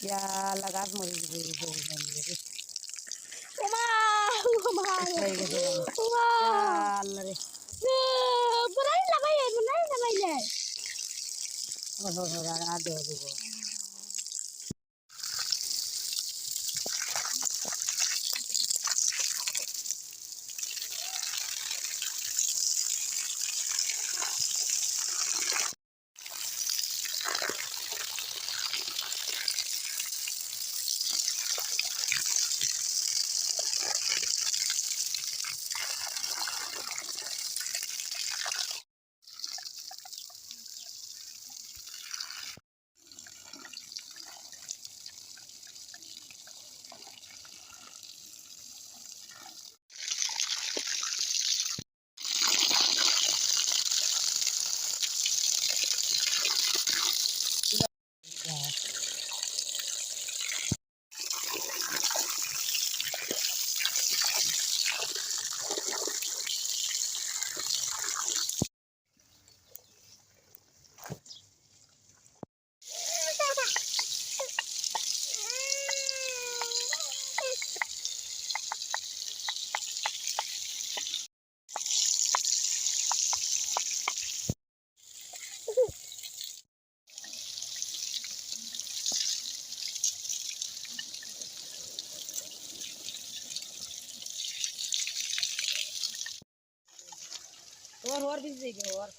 ইয়া গাছ মরে বনাই লাগাই বনাই লাগাই যায় আর দেওয়া দেবো ઓર બીજી જગ્યાએ ઓર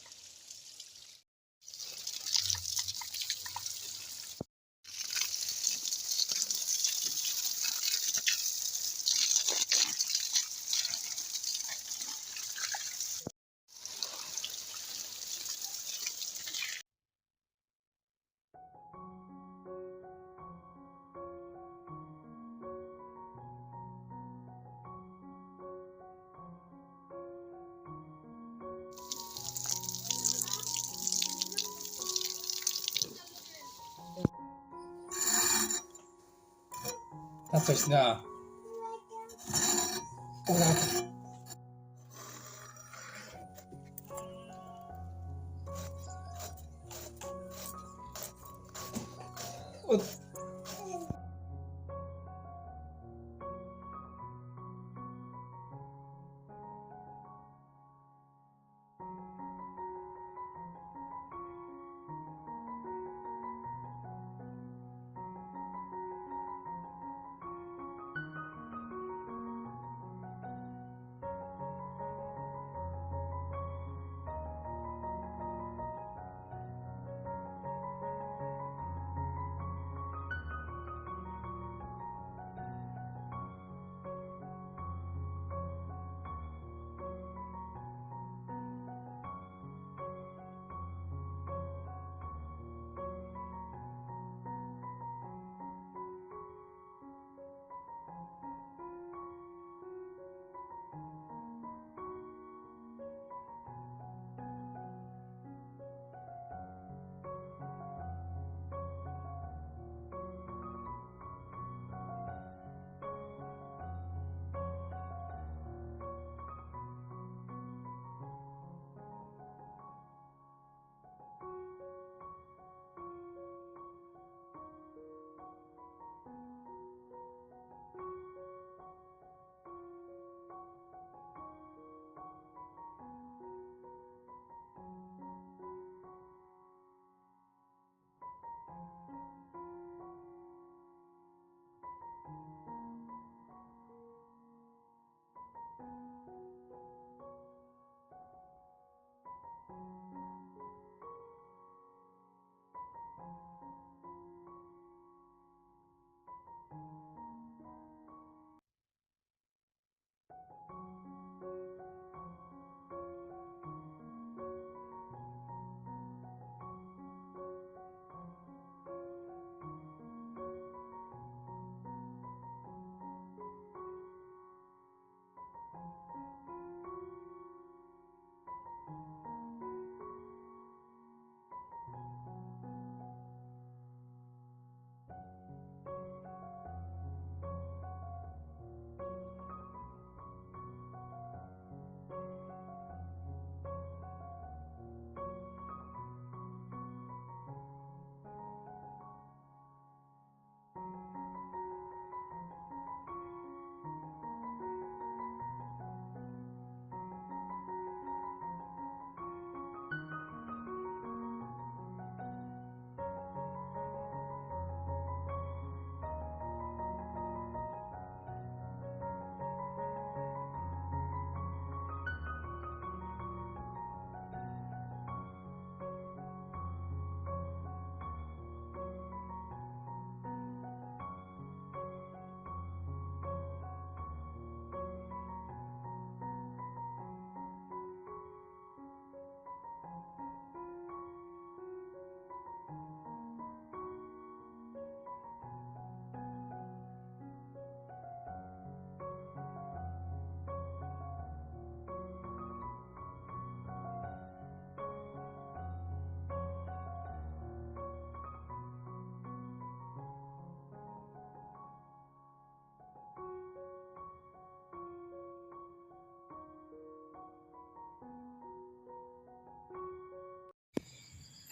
और 다 coś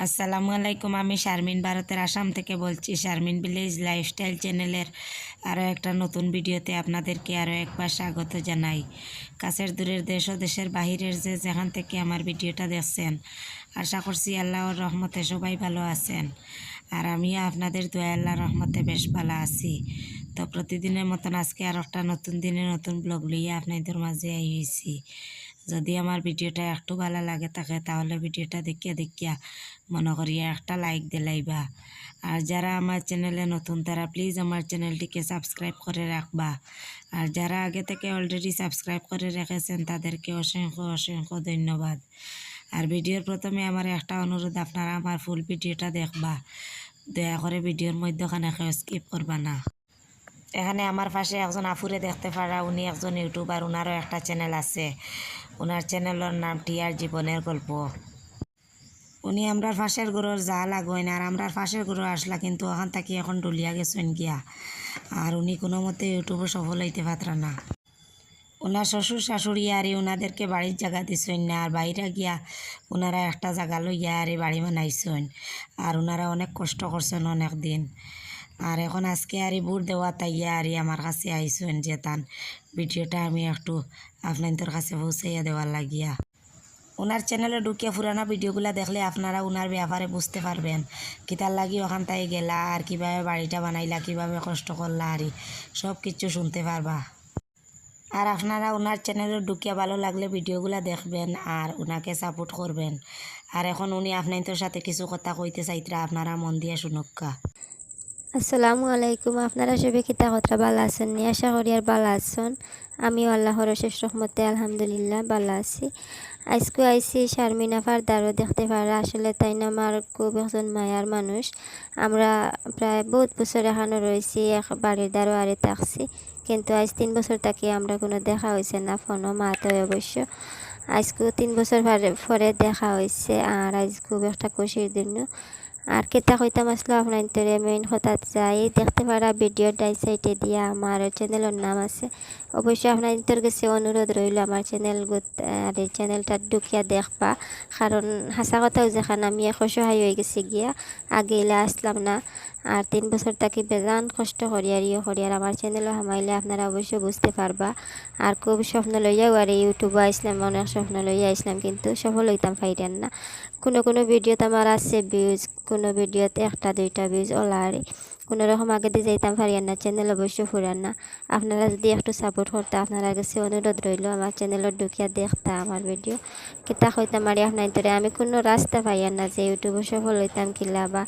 আসসালামু আলাইকুম, আমি শারমিন ভারতের আসাম থেকে বলছি। শারমিন ভিলেজ লাইফস্টাইল চ্যানেলের আরও একটা নতুন ভিডিওতে আপনাদেরকে আরও একবার স্বাগত জানাই। কাছের দূরের দেশ ও দেশের বাহিরের যে যেখান থেকে আমার ভিডিওটা দেখছেন, আশা করছি আল্লাহর রহমতে সবাই ভালো আছেন। আর আমিও আপনাদের দয়া আল্লাহর রহমতে বেশ ভালো আছি। তো প্রতিদিনের মতন আজকে আর একটা নতুন দিনে নতুন ব্লগ লইয়া আপনাদের মাঝে আইছি। যদি আমার ভিডিওটা একটু ভালো লাগে থাকে, তাহলে ভিডিওটা দেখিয়া দেখিয়া মনে করিয়া একটা লাইক দিলাইবা আর যারা আমার চ্যানেলে নতুন, তারা প্লিজ আমার চ্যানেলটিকে সাবস্ক্রাইব করে রাখবা। আর যারা আগে থেকে অলরেডি সাবস্ক্রাইব করে রেখেছেন, তাদেরকে অসংখ্য অসংখ্য ধন্যবাদ। আর ভিডিওর প্রথমে আমার একটা অনুরোধ, আপনারা আমার ফুল ভিডিওটা দেখবা। দয়া করে ভিডিওর মধ্যখানে স্কিপ করবা না। এখানে আমার পাশে একজন আফুরে দেখতে পারা, উনি একজন ইউটিউবার ওনারও একটা চ্যানেল আছে। ওনার চ্যানেলের নাম টিয়ার জীবনের গল্প। উনি আমরার ফাঁসের গরুর যা লাগইন আর আমরার ফাঁসের গরু আসলা কিন্তু ওখান থেকে এখন ডলিয়া গেছেন গিয়া। আর উনি কোনো মতে ইউটিউবে সফল হইতে পাত্রা না। ওনার শ্বশুর, শাশুড়ি আর ওনাদেরকে বাড়ির জায়গা দিছেন না, আর বাইরে গিয়া ওনারা একটা জায়গা লইয়া আর বাড়ি বানাইছেন। আর ওনারা অনেক কষ্ট করছেন অনেক দিন। আর এখন আজকে আর বুট দেওয়া তাইয়া আর আমার কাছে আইসেন যে তান। ভিডিওটা আমি একটু আপনাদের কাছে পৌঁছাইয়া দেওয়ার লাগিয়া। ওনার চ্যানেলে ঢুকিয়ে পুরানো ভিডিওগুলো দেখলে আপনারা ওনার ব্যাপারে বুঝতে পারবেন কিতার লাগি ওখান থেকে গেলা, আর কীভাবে বাড়িটা বানাইলা, কীভাবে কষ্ট করলা, আর সব কিছু শুনতে পারবা। আর আপনারা ওনার চ্যানেলে ঢুকিয়ে ভালো লাগলে ভিডিওগুলো দেখবেন আর ওনাকে সাপোর্ট করবেন। আর এখন উনি আপনাদের সাথে কিছু কথা কইতে চাইতরা, আপনারা মন দিয়ে শুনুকা আসসালামু আলাইকুম। আপনারা সবাই কিতা কথা ভালো আছেন? নি আশা করি আর আছেন? আমি আল্লাহর শেষ রহমতে আলহামদুলিল্লাহ ভালো আছি। আজকে আইসি শারমিনা ফারদারও দেখতে পারা। আসলে তাই না, আমার খুব একজন মায়ার মানুষ। আমরা প্রায় বহুত বছর এখানে রয়েছি, এক বাড়ির দ্বারও আরে থাকছি। কিন্তু আজ তিন বছর তাকে আমরা কোনো দেখা হয়েছে না, ফোনও মাতে অবশ্য। আজকেও তিন বছর পরে- দেখা হয়েছে আর আজ খুব একটা খুশির দিন। আর কেতা কইতাম আসলো আপনার তোরে মেইন কথা যাই দেখতে পারা ভিডিও ডাই সাইটে দিয়া আমার চ্যানেলের নাম আছে। অবশ্যই আপনার তোর কাছে অনুরোধ রইল আমার চ্যানেল আর চ্যানেলটা ঢুকিয়া দেখবা। কারণ হাসা কথাও যেখানে আমি অসহায় হয়ে গেছি গিয়া। আগে এলে আসলাম না। আর তিন বছর তাকে বেজান কষ্ট করি আর ইয়ে করি আর আমার চ্যানেলও হামাইলে আপনারা অবশ্যই বুঝতে পারবা আর খুব স্বপ্ন লইয়াও আর ইউটিউবে আসলাম অনেক স্বপ্ন লইয়া আসলাম কিন্তু সফল হইতাম পাইরেন না। কোনো কোনো ভিডিওতে আমার আছে ভিউজ কোনো ভিডিওতে একটা, দুইটা ভিউজ ওলারে। কোনো রকম আগে দিয়ে যাইতাম পারিয়ান না চ্যানেল অবশ্যই ফুরান না। আপনারা যদি একটু সাপোর্ট করতে, আপনারা কাছে অনুরোধ রইল, আমার চ্যানেলত ঢুকিয়া দেখতা আমার ভিডিও কিতা হইতাম আর আপনার ধরে আমি কোনো রাস্তা পাইয়ান না যে ইউটিউবে সফল হইতাম কিলা বা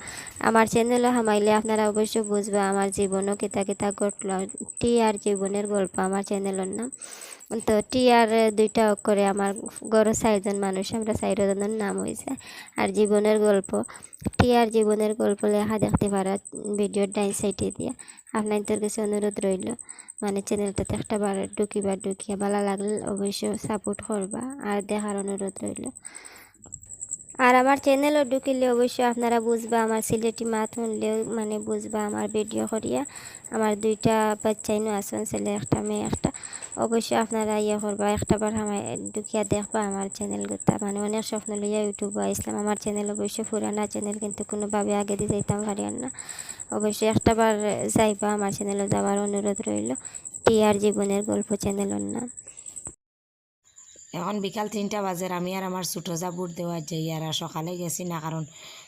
আমার চ্যানেলও হামাইলে আপনারা অবশ্যই বুঝবা, আমার জীবনও কিতা কিতা ঘটল। টি আর জীবনের গল্প আমার চ্যানেলের নাম। তো টিয়ার দুইটা করে আমার গড় চারজন মানুষ, আমরা চারজনের নাম হয়েছে আর জীবনের গল্প, টিয়ার জীবনের গল্প লেখা দেখতে পারা, ভিডিওর ডাইন সাইডে দিয়া। আপনাদের কাছে অনুরোধ রইল মানে চ্যানেলটাতে একটা বার ঢুকিবার ঢুকিয়া ভালো লাগলে অবশ্যই সাপোর্ট করবা, আর দেখার অনুরোধ রইল। আর আমার চ্যানেলও ঢুকিলে অবশ্যই আপনারা বুঝবা, আমার সিলেটি মাত শুনলেও মানে বুঝবা, আমার ভিডিও করিয়া। আমার দুইটা বাচ্চাইনও আছেন ছেলে একটা মেয়ে একটা। অবশ্যই আপনারা ইয়ে করবা, একটা বার আমার ঢুকিয়া দেখবা আমার চ্যানেল গোটা মানে অনেক স্বপ্ন লইয়া ইউটিউব আসলাম আমার চ্যানেল অবশ্যই পুরানা চ্যানেল কিন্তু কোনোভাবে আগে দিয়ে যাইতাম পারি না। অবশ্যই একটা বার যাইবা, আমার চ্যানেলে যাওয়ার অনুরোধ রইল। টি আর জীবনের গল্প চ্যানেলের নাম। এখন বিকাল তিনটা বাজার, আমি আর আমার ছোটো যা বুট দেওয়া যাই আর সকালে গেছি না কারণ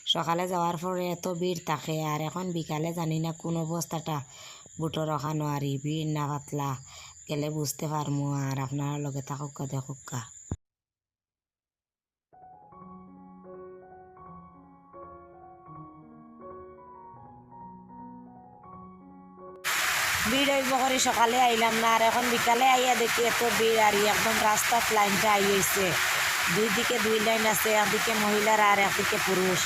সকালে যাওয়ার পরে এত ভিড় থাকে আর এখন বিকালে জানি না কোন অবস্থাটা বুটো রখানো আর ভিড় না পাতলা গেলে বুঝতে পারমু আর আপনার লগে থাকুক দেখুক ভিড় হইব করে সকালে আইলাম না, আর এখন বিকালে আইয়া দেখি এত ভিড়, আর একদম রাস্তা লাইনটা আই হয়েছে দুই দিকে দুই লাইন আছে, একদিকে মহিলারা আর একদিকে পুরুষ।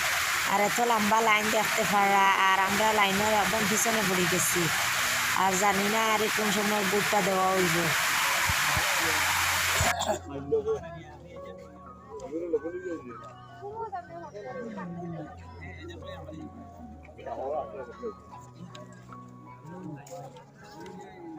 আর এত লম্বা লাইন দেখতে পারা, আর আমরা লাইনের একদম পিছনে পড়ে গেছি। আর জানি না আর কোন সময় বুটটা দেওয়া হইব।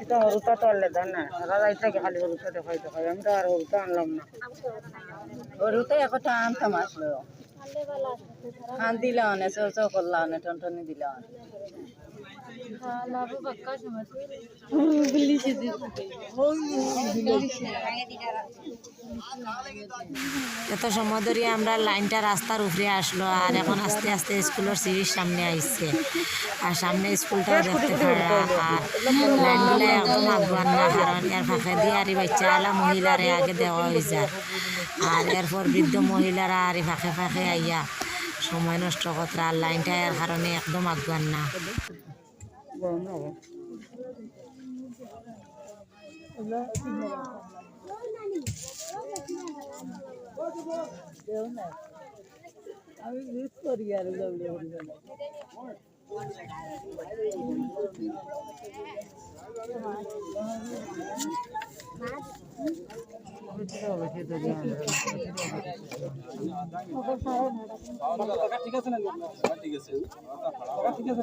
এটা হরুতা তো আনলে দেন না সারা রাইটাকে খালি হরুতা দেখাই দেখাই আমি তো আর হরুতা আনলাম না হরুতা একটা আনতাম আসলো খান দিলা অনে চৌ চৌ করলা অনে টনটনি দিলা অনে এত সময় ধরে আমরা লাইনটা রাস্তার উপরে আসলো আর এখন আস্তে আস্তে স্কুলের সিঁড়ির সামনে আইছে। আর সামনে স্কুলটাও দেখতে পারা, আর লাইনগুলো একদম না, কারণ এর ফাঁকে দিয়ে আর বাচ্চা আলা মহিলারে আগে দেওয়া হয়ে যায়। আর এরপর বৃদ্ধ মহিলারা আর ফাঁকে ফাঁকে আইয়া সময় নষ্ট কতরা আর লাইনটা এর কারণে একদম আগুয়ান না। আমি মিস করি আর ঠিক আছে না ঠিক আছে ঠিক আছে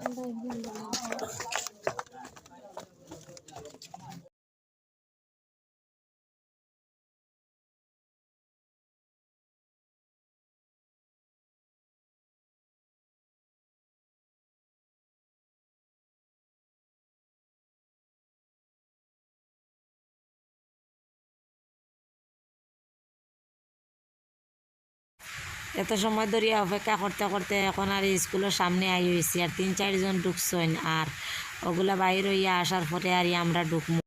গেলাম না আমি দেখি আমি দেখি এত সময় ধরিয়া অপেক্ষা করতে করতে এখন আর স্কুলের সামনে আই হয়েছি আর তিন চারজন ঢুকছেন আর ওগুলা বাইর হইয়া আসার পরে আর আমরা ঢুকমু।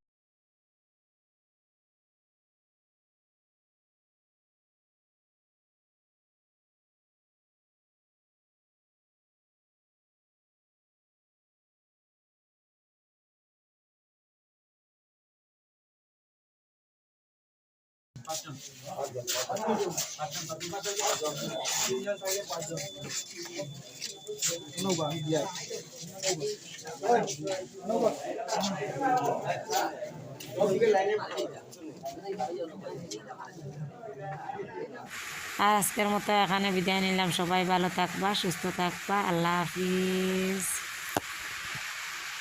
আর আজকের মতো এখানে বিদায় নিলাম। সবাই ভালো থাকবা সুস্থ থাকবা। আল্লাহ হাফিজ।